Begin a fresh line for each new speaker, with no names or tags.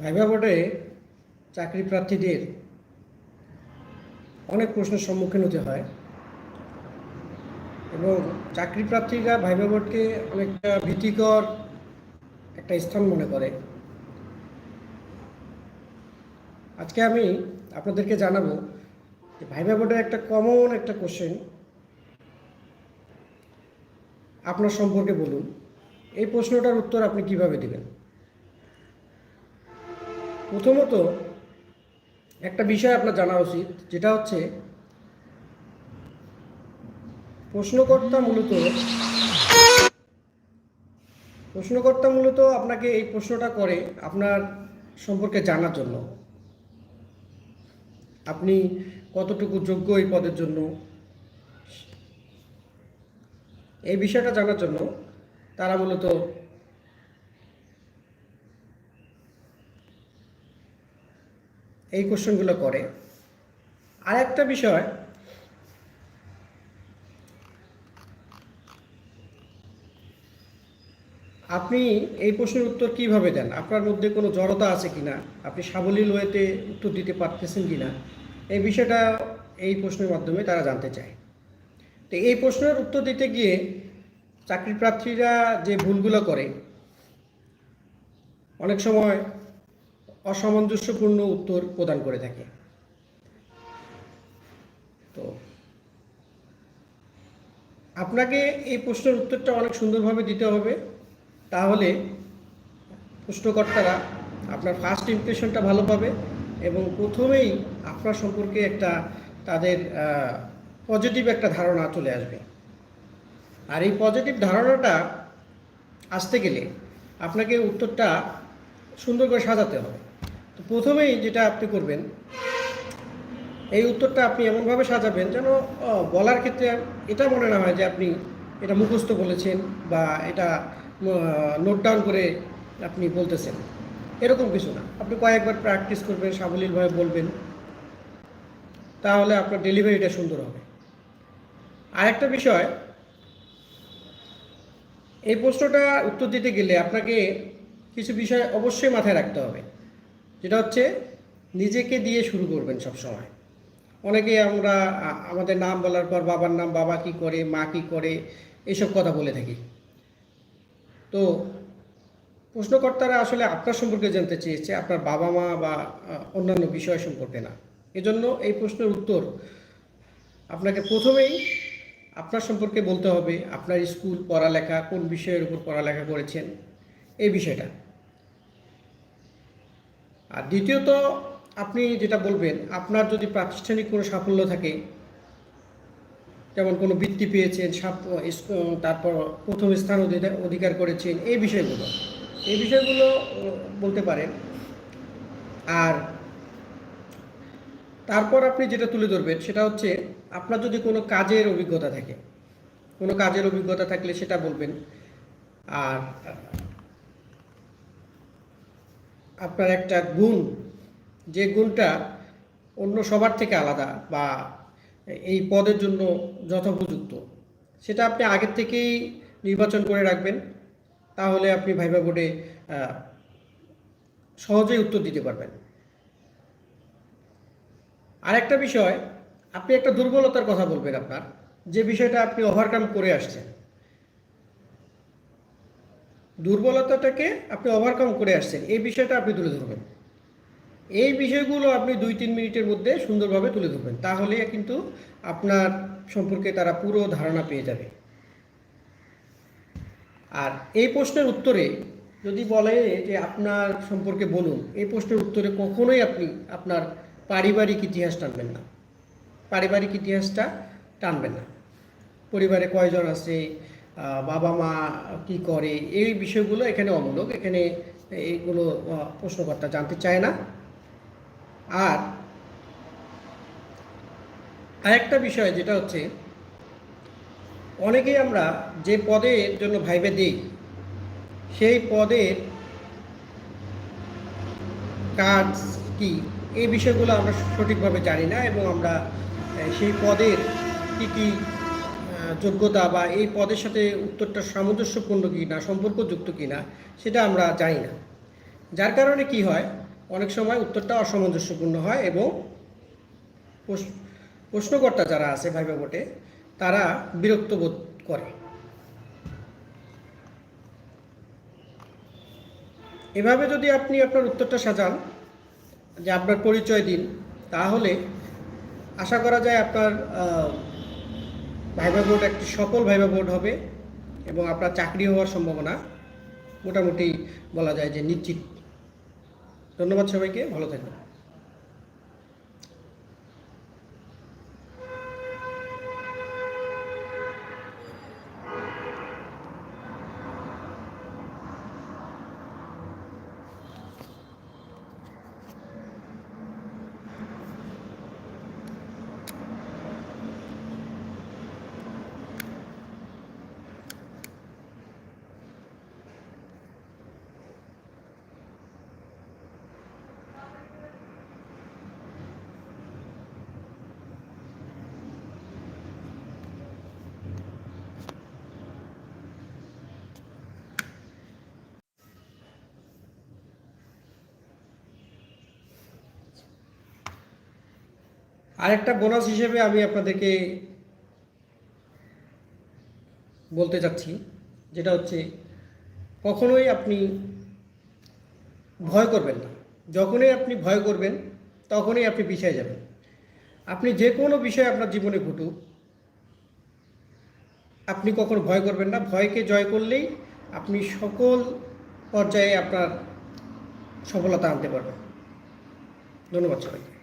Viva বোর্ডে চাকরি প্রার্থীদের অনেক প্রশ্নের সম্মুখীন হতে হয় এবং চাকরি প্রার্থীরা ভাইভা বোর্ডকে অনেকটা ভীতিকর একটা স্থান মনে করে। আজকে আমি আপনাদেরকে জানাব যে ভাইভা বোর্ডের একটা কমন একটা কোশ্চেন আপনার সম্পর্কে বলুন। এই প্রশ্নটার উত্তর আপনি কীভাবে দিবেন? প্রথমত একটা বিষয় আপনার জানা উচিত, যেটা হচ্ছে প্রশ্নকর্তা মূলত প্রশ্নকর্তা মূলত আপনাকে এই প্রশ্নটা করে আপনার সম্পর্কে জানার জন্য। আপনি কতটুকু যোগ্য এই পদের জন্য? এই বিষয়টা জানার জন্য তারা মূলত এই কোশ্চেনগুলো করে। আর একটা বিষয়, আপনি এই প্রশ্নের উত্তর কীভাবে দেন? আপনার মধ্যে কোনো জড়তা আছে কিনা? আপনি সাবলীল ওয়েতে উত্তর দিতে পারতেছেন কিনা? এই বিষয়টা এই প্রশ্নের মাধ্যমে তারা জানতে চায়। তো এই প্রশ্নের উত্তর দিতে গিয়ে চাকরি প্রার্থীরা যে ভুলগুলো করে, অনেক সময় অসামঞ্জস্যপূর্ণ উত্তর প্রদান করে থাকে। তো, আপনাকে এই প্রশ্নের উত্তরটা অনেক সুন্দরভাবে দিতে হবে। তাহলে প্রশ্নকর্তারা আপনার ফার্স্ট ইমপ্রেশনটা ভালো পাবে এবং প্রথমেই আপনার সম্পর্কে একটা তাদের পজিটিভ একটা ধারণা চলে আসবে। আর এই পজিটিভ ধারণাটা আসতে গেলে আপনাকে উত্তরটা সুন্দর করে সাজাতে হবে। তো প্রথমেই যেটা আপনি করবেন, এই উত্তরটা আপনি এমনভাবে সাজাবেন যেন বলার ক্ষেত্রে এটা মনে না হয় যে আপনি এটা মুখস্থ বলেছেন বা এটা নোট ডাউন করে আপনি বলতেছেন। এরকম কিছু না। আপনি কয়েকবার প্র্যাকটিস করবেন, সাবলীলভাবে বলবেন, তাহলে আপনার ডেলিভারিটা সুন্দর হবে। আরেকটা বিষয়, এই প্রশ্নটা উত্তর দিতে গেলে আপনাকে কিছু বিষয় অবশ্যই মাথায় রাখতে হবে। যেটা হচ্ছে নিজেকে দিয়ে শুরু করবেন সব সময় অনেকে আমরা আমাদের নাম বলার পর বাবার নাম, বাবা কি করে, মা কি করে এইসব কথা বলে থাকি। তো প্রশ্নকর্তারা আসলে আপনার সম্পর্কে জানতে চেয়েছে, আপনার বাবা মা বা অন্যান্য বিষয় সম্পর্কে না। এজন্য এই প্রশ্নের উত্তর আপনাকে প্রথমেই আপনার সম্পর্কে বলতে হবে, আপনার স্কুল পড়ালেখা কোন বিষয়ের উপর পড়ালেখা করেছেন, এই বিষয়টা। আর দ্বিতীয়ত, আপনি যেটা বলবেন, আপনার যদি প্রাতিষ্ঠানিক কোনো সাফল্য থাকে, যেমন কোনো বৃত্তি পেয়েছেন তারপর প্রথম স্থান অধি- অধিকার করেছেন, এই বিষয়গুলো এই বিষয়গুলো বলতে পারেন। আর তারপর আপনি যেটা তুলে ধরবেন, সেটা হচ্ছে, আপনার যদি কোনো কাজের অভিজ্ঞতা থাকে, কোনো কাজের অভিজ্ঞতা থাকলে সেটা বলবেন। আর আপনার একটা গুণ, যে গুণটা অন্য সবার থেকে আলাদা বা এই পদের জন্য যথোপযুক্ত, সেটা আপনি আগের থেকেই নির্বাচন করে রাখবেন, তাহলে আপনি ভাইবা বোর্ডে সহজেই উত্তর দিতে পারবেন। আরেকটা বিষয়, আপনি একটা দুর্বলতার কথা বলবেন আপনার, যে বিষয়টা আপনি ওভারকাম করে আসছেন। দুর্বলতাটাকে আপনি ওভারকাম করে আসছেন। এই বিষয়টা আপনি তুলে ধরবেন। এই বিষয়গুলো আপনি দুই তিন মিনিটের মধ্যে সুন্দরভাবে তুলে ধরবেন। তাহলে কিন্তু আপনার সম্পর্কে তারা পুরো ধারণা পেয়ে যাবে। আর এই প্রশ্নের উত্তরে যদি বলে যে আপনার সম্পর্কে বলুন, এই প্রশ্নের উত্তরে কখনোই আপনি আপনার পারিবারিক ইতিহাস টানবেন না। পারিবারিক ইতিহাসটা টানবেন না। পরিবারে কয়জন আছে? বাবা মা কি করে? এই বিষয়গুলো এখানে অমূলক। এখানে এইগুলো প্রশ্নকর্তা জানতে চায় না। আর আরেকটা বিষয় যেটা হচ্ছে, অনেকেই আমরা যে পদের জন্য ভাইবে দিই, সেই পদের কাজ কি, এই বিষয়গুলো আমরা সঠিকভাবে জানি না এবং আমরা সেই পদের কি কি যোগ্যতা বা এই পদের সাথে উত্তরটা সামঞ্জস্যপূর্ণ কি না সম্পর্কযুক্ত কি না সেটা আমরা জানি না। যার কারণে কি হয়? অনেক সময় উত্তরটা অসামঞ্জস্যপূর্ণ হয় এবং প্রশ্নকর্তা যারা আছে ভাইবা বোর্ডে, তারা বিরক্ত বোধ করে। এভাবে যদি আপনি আপনার উত্তরটা সাজান, যে আপনার পরিচয় দিন, তাহলে আশা করা যায় আপনার ভাইবা বোর্ড একটি সফল ভাইবা বোর্ড হবে এবং আপনার চাকরি হওয়ার সম্ভাবনা মোটামুটি বলা যায় যে নিশ্চিত। ধন্যবাদ সবাইকে, ভালো থাকবেন। আরেকটা বোনাস হিসেবে আমি আপনাদেরকে বলতে চাচ্ছি, যেটা হচ্ছে কখনোই আপনি ভয় করবেন না। যখনই আপনি ভয় করবেন, তখনই আপনি পিছিয়ে যাবেন। আপনি যে কোনো বিষয় আপনার জীবনে ঘটুক, আপনি কখনো ভয় করবেন না। ভয়কে জয় করলেই আপনি সকল পর্যায়ে আপনার সফলতা আনতে পারবেন। ধন্যবাদ সবাইকে।